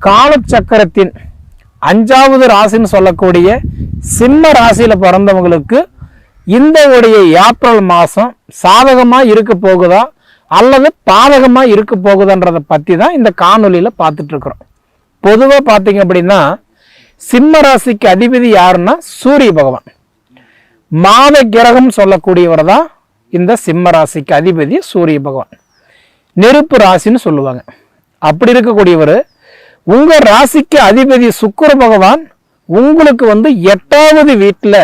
காலச்சக்கரத்தின் அஞ்சாவது ராசின்னு சொல்லக்கூடிய சிம்ம ராசியில் பிறந்தவங்களுக்கு இந்த உடைய ஏப்ரல் மாதம் சாதகமாக இருக்க போகுதா அல்லது பாதகமாக இருக்க போகுதுன்றதை பற்றி தான் இந்த காணொலியில் பார்த்துட்ருக்குறோம் பொதுவாக பார்த்தீங்க அப்படின்னா சிம்ம ராசிக்கு அதிபதி யாருன்னா சூரிய பகவான். மாத கிரகம் சொல்லக்கூடியவர் தான் இந்த சிம்ம ராசிக்கு அதிபதி சூரிய பகவான். நெருப்பு ராசின்னு சொல்லுவாங்க. அப்படி இருக்கக்கூடியவர் உங்க ராசிக்கு அதிபதி சுக்கர பகவான் உங்களுக்கு வந்து எட்டாவது வீட்டில்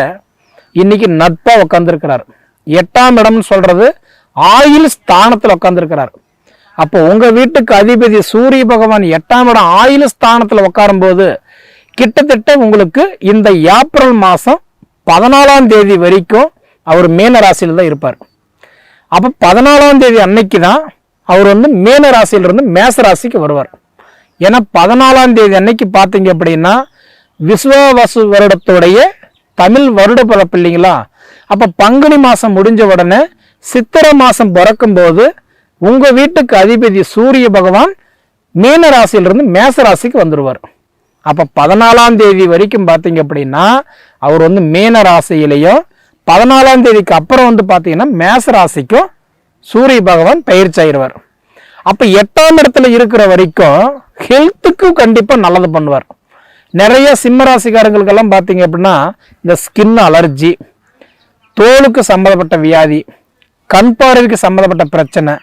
இன்னைக்கு நட்பா உட்காந்துருக்கிறார் எட்டாம் இடம்னு சொல்றது ஆயுள் ஸ்தானத்தில் உட்காந்துருக்கிறார் அப்போ உங்க வீட்டுக்கு அதிபதி சூரிய பகவான் எட்டாம் இடம் ஆயுள் ஸ்தானத்தில் உட்காரும் போது கிட்டத்தட்ட உங்களுக்கு இந்த ஏப்ரல் மாதம் பதினாலாம் தேதி வரைக்கும் அவர் மீன ராசியில் தான் இருப்பார். அப்போ பதினாலாம் தேதி அன்னைக்கு தான் அவர் வந்து மீன ராசியிலிருந்து மேச ராசிக்கு வருவார். ஏன்னா பதினாலாம் தேதி அன்னைக்கு பார்த்தீங்க அப்படின்னா விஸ்வவசு வருடத்துடைய தமிழ் வருட பிறப்பு இல்லைங்களா? அப்போ பங்குனி மாதம் முடிஞ்ச உடனே சித்திரை மாதம் பிறக்கும் போது உங்கள் வீட்டுக்கு அதிபதி சூரிய பகவான் மீன ராசியிலிருந்து மேச ராசிக்கு வந்துடுவார் அப்போ பதினாலாம் தேதி வரைக்கும் பார்த்தீங்க அப்படின்னா அவர் வந்து மீன ராசியிலையும் பதினாலாம் தேதிக்கு அப்புறம் வந்து பார்த்தீங்கன்னா மேச ராசிக்கும் சூரிய பகவான் பயிற்சி ஆயிடுவார் அப்போ எட்டாம் இடத்துல இருக்கிற வரைக்கும் ஹெல்த்துக்கும் கண்டிப்பாக நல்லது பண்ணுவார். நிறைய சிம்மராசிக்காரங்களுக்கெல்லாம் பார்த்தீங்க அப்படின்னா இந்த ஸ்கின் அலர்ஜி தோலுக்கு சம்மந்தப்பட்ட வியாதி கண் பார்வைக்கு சம்மந்தப்பட்ட பிரச்சனை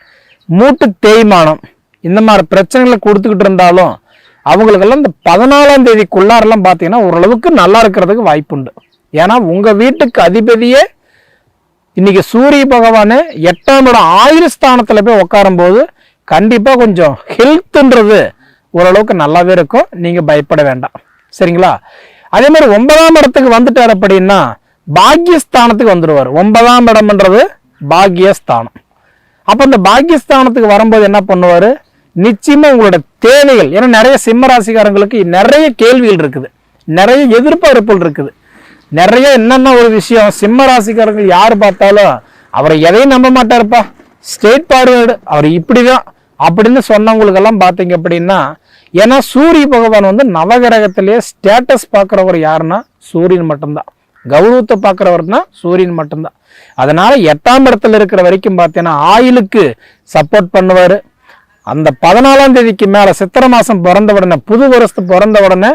மூட்டு தேய்மானம் இந்த மாதிரி பிரச்சனைகளை கொடுத்துக்கிட்டு இருந்தாலும் அவங்களுக்கெல்லாம் இந்த பதினாலாம் தேதிக்குள்ளாரெல்லாம் பார்த்தீங்கன்னா ஓரளவுக்கு நல்லா இருக்கிறதுக்கு வாய்ப்புண்டு. ஏன்னா உங்கள் வீட்டுக்கு அதிபதியே இன்னைக்கு சூரிய பகவானு எட்டாம் இடம் ஆயுள் ஸ்தானத்தில் போய் உட்காரும்போது கண்டிப்பாக கொஞ்சம் ஹெல்த்துன்றது ஓரளவுக்கு நல்லாவே இருக்கும். நீங்கள் பயப்பட வேண்டாம். சரிங்களா? அதே மாதிரி ஒன்பதாம் இடத்துக்கு வந்துட்டார் அப்படின்னா பாக்யஸ்தானத்துக்கு வந்துடுவார். ஒன்பதாம் இடம்ன்றது பாக்யஸ்தானம். அப்போ இந்த பாக்யஸ்தானத்துக்கு வரும்போது என்ன பண்ணுவார்? நிச்சயமாக உங்களோட தேவைகள் ஏன்னா நிறைய சிம்மராசிக்காரங்களுக்கு நிறைய கேள்விகள் இருக்குது. நிறைய எதிர்பார்ப்புகள் இருக்குது. நிறைய என்னென்ன ஒரு விஷயம் சிம்ம ராசிக்காரர்கள் யார் பார்த்தாலும் அவரை எதையும் நம்ப மாட்டாருப்பா. ஸ்டேட் பார்வேர்டு அவர் இப்படி தான் அப்படின்னு சொன்னவங்களுக்கெல்லாம் பார்த்தீங்க அப்படின்னா ஏன்னா சூரிய பகவான் வந்து நவகிரகத்திலேயே ஸ்டேட்டஸ் பார்க்குறவர் யாருன்னா சூரியன் மட்டும்தான். கௌரவத்தை பார்க்குறவர்னா சூரியன் மட்டும்தான். அதனால் எட்டாம் இடத்துல இருக்கிற வரைக்கும் பார்த்தீங்கன்னா ஆயிலுக்கு சப்போர்ட் பண்ணுவார். அந்த பதினாலாம் தேதிக்கு மேலே சித்திரை மாதம் பிறந்த உடனே புது வருஷத்து பிறந்த உடனே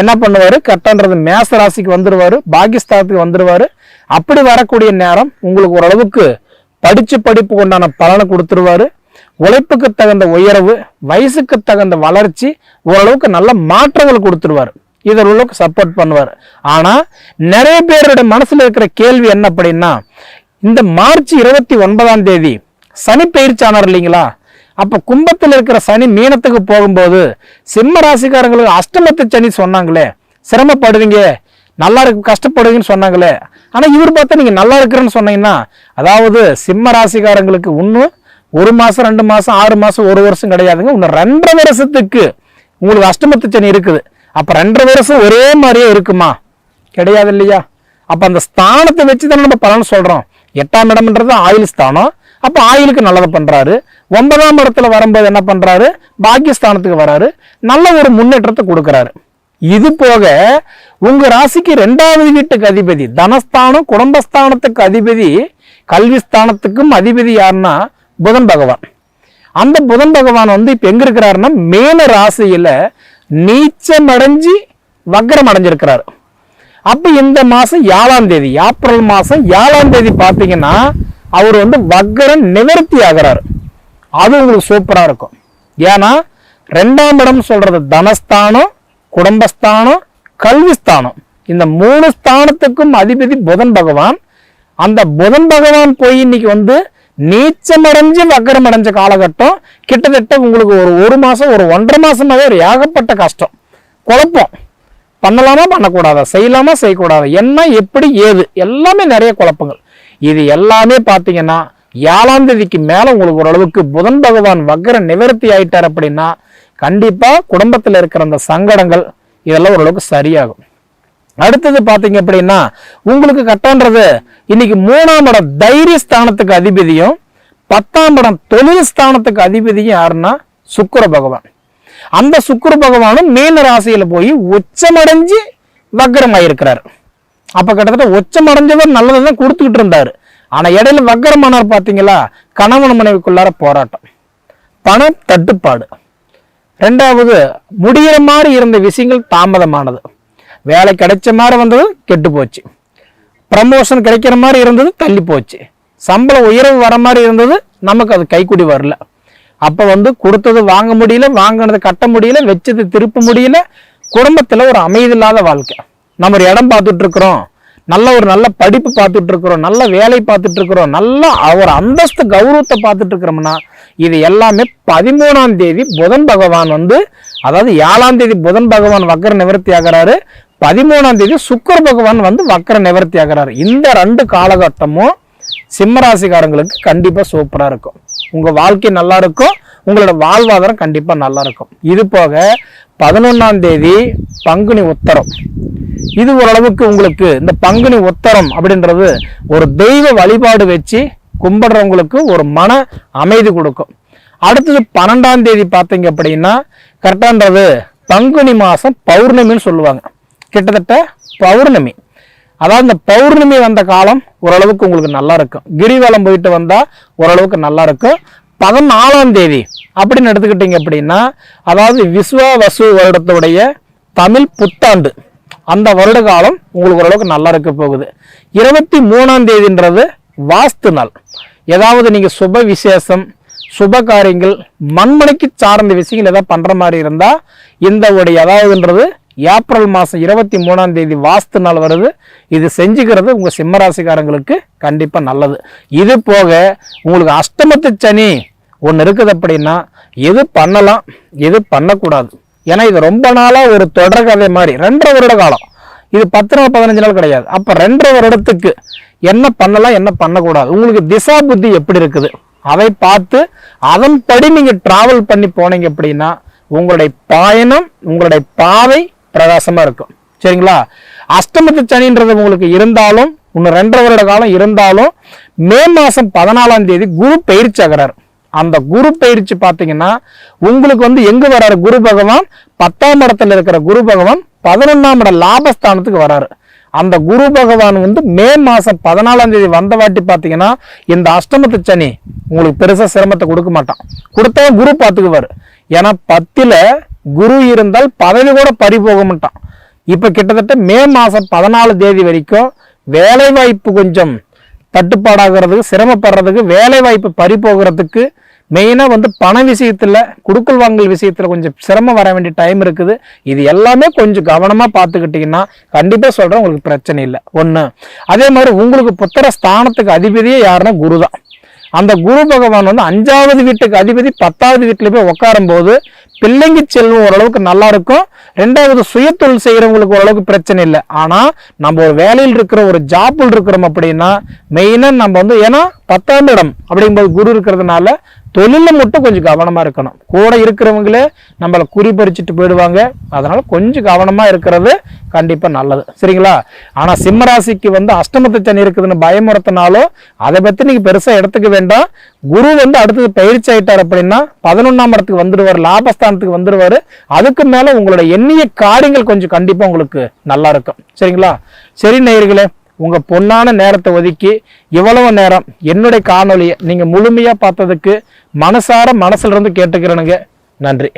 என்ன பண்ணுவார்? கட்டன்றது மேச ராசிக்கு வந்துடுவார் பாகிஸ்தானத்துக்கு வந்துடுவார் அப்படி வரக்கூடிய நேரம் உங்களுக்கு ஓரளவுக்கு படித்த படிப்பு உண்டான பலனை கொடுத்துருவாரு. உழைப்புக்கு தகுந்த உயர்வு வயசுக்கு தகுந்த வளர்ச்சி ஓரளவுக்கு நல்ல மாற்றங்கள் கொடுத்துருவார். இதை ஓரளவுக்கு சப்போர்ட் பண்ணுவார். ஆனால் நிறைய பேரோட மனசில் இருக்கிற கேள்வி என்ன அப்படின்னா இந்த மார்ச் இருபத்தி ஒன்பதாம் தேதி சனி பயிற்சி ஆனார் இல்லைங்களா? அப்போ கும்பத்தில் இருக்கிற சனி மீனத்துக்கு போகும்போது சிம்ம ராசிக்காரங்களுக்கு அஷ்டமத்து சனி சொன்னாங்களே சிரமப்படுவீங்க நல்லா இருக்கு கஷ்டப்படுவீங்கன்னு சொன்னாங்களே. ஆனால் இவர் பார்த்தா நீங்கள் நல்லா இருக்கிறேன்னு சொன்னீங்கன்னா அதாவது சிம்ம ராசிக்காரங்களுக்கு இன்னும் ஒரு மாதம் ரெண்டு மாதம் ஆறு மாதம் ஒரு வருஷம் கிடையாதுங்க. இன்னும் ரெண்டரை வருஷத்துக்கு உங்களுக்கு அஷ்டமத்து சனி இருக்குது. அப்போ ரெண்டரை வருஷம் ஒரே மாதிரியே இருக்குமா? கிடையாது இல்லையா? அப்போ அந்த ஸ்தானத்தை வச்சு தானே நம்ம பலன் சொல்கிறோம் எட்டாம் இடம்ன்றது ஆயுள் ஸ்தானம். அப்போ ஆயுளுக்கு நல்லதை பண்ணுறாரு ஒன்பதாம் இடத்துல வரும்போது என்ன பண்ணுறாரு பாக்கியஸ்தானத்துக்கு வராரு. நல்ல ஒரு முன்னேற்றத்தை கொடுக்குறாரு. இது போக உங்க ராசிக்கு ரெண்டாவது வீட்டுக்கு அதிபதி தனஸ்தானம் குடும்பஸ்தானத்துக்கு அதிபதி கல்வி ஸ்தானத்துக்கும் அதிபதி யாருன்னா புதன் பகவான். அந்த புதன் பகவான் வந்து இப்ப எங்க இருக்கிறாருன்னா மேல ராசியில நீச்சம் அடைஞ்சு வக்ரம் அடைஞ்சிருக்கிறாரு. அப்ப இந்த மாசம் ஏழாம் தேதி ஏப்ரல் மாசம் ஏழாம் தேதி பாத்தீங்கன்னா அவர் வந்து வக்ரம் நிவர்த்தி ஆகிறாரு. அது உங்களுக்கு சூப்பரா இருக்கும். ஏன்னா ரெண்டாம் இடம் சொல்றது தனஸ்தானம் குடும்பஸ்தானம் கல்விஸ்தானம். இந்த மூணு ஸ்தானத்துக்கும் அதிபதி புதன் பகவான். அந்த புதன் பகவான் போய் இன்னைக்கு வந்து நீச்சமடைஞ்சு வக்கரம் அடைஞ்ச காலகட்டம் கிட்டத்தட்ட உங்களுக்கு ஒரு ஒரு மாதம் ஒரு ஒன்றரை மாசமாவே ஒரு ஏகப்பட்ட கஷ்டம். குழப்பம். பண்ணலாமா? பண்ணக்கூடாதா? செய்யலாமா? செய்யக்கூடாதா? என்ன எப்படி ஏது? எல்லாமே நிறைய குழப்பங்கள். இது எல்லாமே பார்த்தீங்கன்னா ஏழாம் தேதிக்கு மேலே உங்களுக்கு ஓரளவுக்கு புதன் பகவான் வக்கர நிவர்த்தி ஆயிட்டார் அப்படின்னா கண்டிப்பாக குடும்பத்தில் இருக்கிற அந்த சங்கடங்கள் இதெல்லாம் ஓரளவுக்கு சரியாகும். அடுத்தது பார்த்தீங்க அப்படின்னா உங்களுக்கு கட்டன்றது இன்னைக்கு மூணாம் இடம் தைரிய ஸ்தானத்துக்கு அதிபதியும் பத்தாம் இடம் தொழில் ஸ்தானத்துக்கு அதிபதியும் யாருன்னா சுக்கர பகவான். அந்த சுக்கர பகவானும் மீன ராசியில போய் உச்சமடைஞ்சு வக்கரமாயிருக்கிறார். அப்ப கிட்டத்தட்ட உச்சமடைஞ்சவர் நல்லதை தான் கொடுத்துக்கிட்டு இருந்தாரு. ஆனா இடையில வக்கரமானார் பாத்தீங்களா கணவன் மனைவிக்குள்ளார போராட்டம். பண தட்டுப்பாடு. ரெண்டாவது முடிகிற மாதிரி இருந்த விஷயங்கள் தாமதமானது. வேலை கிடைச்ச மாதிரி வந்தது கெட்டு போச்சு. ப்ரமோஷன் கிடைக்கிற மாதிரி இருந்தது தள்ளி போச்சு. சம்பளம் உயர்வு வர மாதிரி இருந்தது நமக்கு அது கைக்குடி வரல. அப்போ வந்து கொடுத்தது வாங்க முடியல வாங்கினது கட்ட முடியல வச்சது திருப்ப முடியல. குடும்பத்தில் ஒரு அமைதி இல்லாத வாழ்க்கை. நம்ம ஒரு இடம் பார்த்துட்டு இருக்கிறோம். நல்ல ஒரு நல்ல படிப்பு பார்த்துட்டு இருக்கிறோம். நல்ல வேலை பார்த்துட்டு இருக்கிறோம். நல்ல ஒரு அந்தஸ்து கௌரவத்தை பார்த்துட்டு இருக்கிறோம்னா இது எல்லாமே பதிமூணாம் தேதி புதன் பகவான் வந்து அதாவது ஏழாம் தேதி புதன் பகவான் வக்கர நிவர்த்தி ஆகிறாரு. பதிமூணாம் தேதி சுக்கர பகவான் வந்து வக்கர நிவர்த்தி ஆகிறார். இந்த ரெண்டு காலகட்டமும் சிம்மராசிக்காரங்களுக்கு கண்டிப்பாக சூப்பராக இருக்கும். உங்கள் வாழ்க்கை நல்லா இருக்கும். உங்களோட வாழ்வாதாரம் கண்டிப்பாக நல்லா இருக்கும். இது போக பதினொன்றாம் தேதி பங்குனி உத்தரம். இது ஓரளவுக்கு உங்களுக்கு இந்த பங்குனி உத்தரம் அப்படின்றது ஒரு தெய்வ வழிபாடு வச்சு கும்பிடுறவங்களுக்கு ஒரு மன அமைதி கொடுக்கும். அடுத்தது பன்னெண்டாம் தேதி பார்த்தீங்க அப்படின்னா கரெக்டான்றது பங்குனி மாதம் பௌர்ணமின்னு சொல்லுவாங்க. கிட்டத்தட்ட பௌர்ணமி. அதாவது இந்த பௌர்ணமி வந்த காலம் ஓரளவுக்கு உங்களுக்கு நல்லா இருக்கும். கிரிவலம் போயிட்டு வந்தால் ஓரளவுக்கு நல்லா இருக்கும். பதினாலாம் தேதி அப்படின்னு எடுத்துக்கிட்டீங்க அப்படின்னா அதாவது விஸ்வா வசு வருடத்துடைய தமிழ் புத்தாண்டு. அந்த வருட காலம் உங்களுக்கு ஓரளவுக்கு நல்லா இருக்க போகுது. இருபத்தி மூணாம் தேதின்றது வாஸ்து நாள். ஏதாவது நீங்கள் சுப விசேஷம் சுப காரியங்கள் மண்மனைக்கு சார்ந்த விஷயங்கள் ஏதாவது பண்ணுற மாதிரி இருந்தால் இந்த உடைய அதாவதுன்றது ஏப்ரல் மாதம் இருபத்தி மூணாம் தேதி வாஸ்து நாள் வருது. இது செஞ்சுக்கிறது உங்கள் சிம்மராசிக்காரங்களுக்கு கண்டிப்பாக நல்லது. இது போக உங்களுக்கு அஷ்டமத்து சனி ஒன்று இருக்குது அப்படின்னா எது பண்ணலாம் எது பண்ணக்கூடாது. ஏன்னா இது ரொம்ப நாளாக ஒரு தொடர் கதை மாதிரி. ரெண்டரை வருட காலம். இது பத்து நாள் பதினஞ்சு நாள் கிடையாது. அப்போ ரெண்டரை வருடத்துக்கு என்ன பண்ணலாம் என்ன பண்ணக்கூடாது? உங்களுக்கு திசா புத்தி எப்படி இருக்குது? அதை பார்த்து அதன்படி நீங்கள் ட்ராவல் பண்ணி போனீங்க அப்படின்னா உங்களுடைய பயணம் உங்களுடைய பாதை பிரகாசமாக இருக்கும். சரிங்களா? அஷ்டமத்து சனின்றது உங்களுக்கு இருந்தாலும் இன்னும் ரெண்டரை வருட காலம் இருந்தாலும் மே மாதம் பதினாலாம் தேதி குரு பயிற்சி ஆகிறார். அந்த குரு பயிற்சி பார்த்தீங்கன்னா உங்களுக்கு வந்து எங்கே வராரு? குரு பகவான் பத்தாம் இடத்துல இருக்கிற குரு பகவான் பதினொன்றாம் இட லாபஸ்தானத்துக்கு வராரு. அந்த குரு பகவான் வந்து மே மாதம் பதினாலாம் தேதி வந்த வாட்டி பார்த்தீங்கன்னா இந்த அஷ்டமத்து சனி உங்களுக்கு பெருசாக சிரமத்தை கொடுக்க மாட்டான். கொடுத்தா குரு பார்த்துக்குவார். ஏன்னா பத்தில் குரு இருந்தால் பதவி கூட பறி போக மாட்டான். இப்போ கிட்டத்தட்ட மே மாதம் பதினாலு தேதி வரைக்கும் வேலை வாய்ப்பு கொஞ்சம் தட்டுப்பாடாகிறதுக்கு சிரமப்படுறதுக்கு வேலை வாய்ப்பு பறி போகிறதுக்கு மெயினாக வந்து பண விஷயத்தில் குடுக்கல் வாங்கல் விஷயத்தில் கொஞ்சம் சிரமம் வர வேண்டிய டைம் இருக்குது. இது எல்லாமே கொஞ்சம் கவனமாக பார்த்துக்கிட்டிங்கன்னா கண்டிப்பாக சொல்கிறேன் உங்களுக்கு பிரச்சனை இல்லை. ஒன்று அதே மாதிரி உங்களுக்கு புத்திர ஸ்தானத்துக்கு அதிபதியே யாருன்னா குரு தான் அந்த குரு பகவான் வந்து அஞ்சாவது வீட்டுக்கு அதிபதி பத்தாவது வீட்டில் போய் உட்காரும் போது பிள்ளைங்க செல்வம் ஓரளவுக்கு நல்லா இருக்கும் ரெண்டாவது சுயத்தொழில் செய்கிறவங்களுக்கு ஓரளவுக்கு பிரச்சனை இல்லை. ஆனால் நம்ம ஒரு வேலையில் இருக்கிற ஒரு ஜாப்பில் இருக்கிறோம் அப்படின்னா மெயினாக நம்ம வந்து ஏன்னா பத்தாம் இடம் அப்படிங்கும்போது குரு இருக்கிறதுனால தொழிலில் மட்டும் கொஞ்சம் கவனமாக இருக்கணும். கூட இருக்கிறவங்களே நம்மளை குறிப்பறிச்சிட்டு போயிடுவாங்க. அதனால் கொஞ்சம் கவனமாக இருக்கிறது கண்டிப்பாக நல்லது. சரிங்களா? ஆனால் சிம்மராசிக்கு வந்து அஷ்டமத்து சனி இருக்குதுன்னு பயமுறுத்தினாலும் அதை பற்றி நீங்கள் பெருசாக எடுத்துக்க வேண்டாம். குரு வந்து அடுத்தது பயிற்சி ஆயிட்டார் அப்படின்னா பதினொன்றாம் இடத்துக்கு வந்துடுவார் லாபஸ்தானத்துக்கு வந்துடுவார். அதுக்கு மேலே உங்களோட எண்ணிய காரியங்கள் கொஞ்சம் கண்டிப்பாக உங்களுக்கு நல்லா இருக்கும். சரிங்களா? சரி நேயர்களே உங்கள் பொன்னான நேரத்தை ஒதுக்கி இவ்வளவு நேரம் என்னுடைய காணொலியை நீங்கள் முழுமையாக பார்த்ததுக்கு மனசார மனசுல இருந்து கேட்டுக்கிறேனுங்க. நன்றி.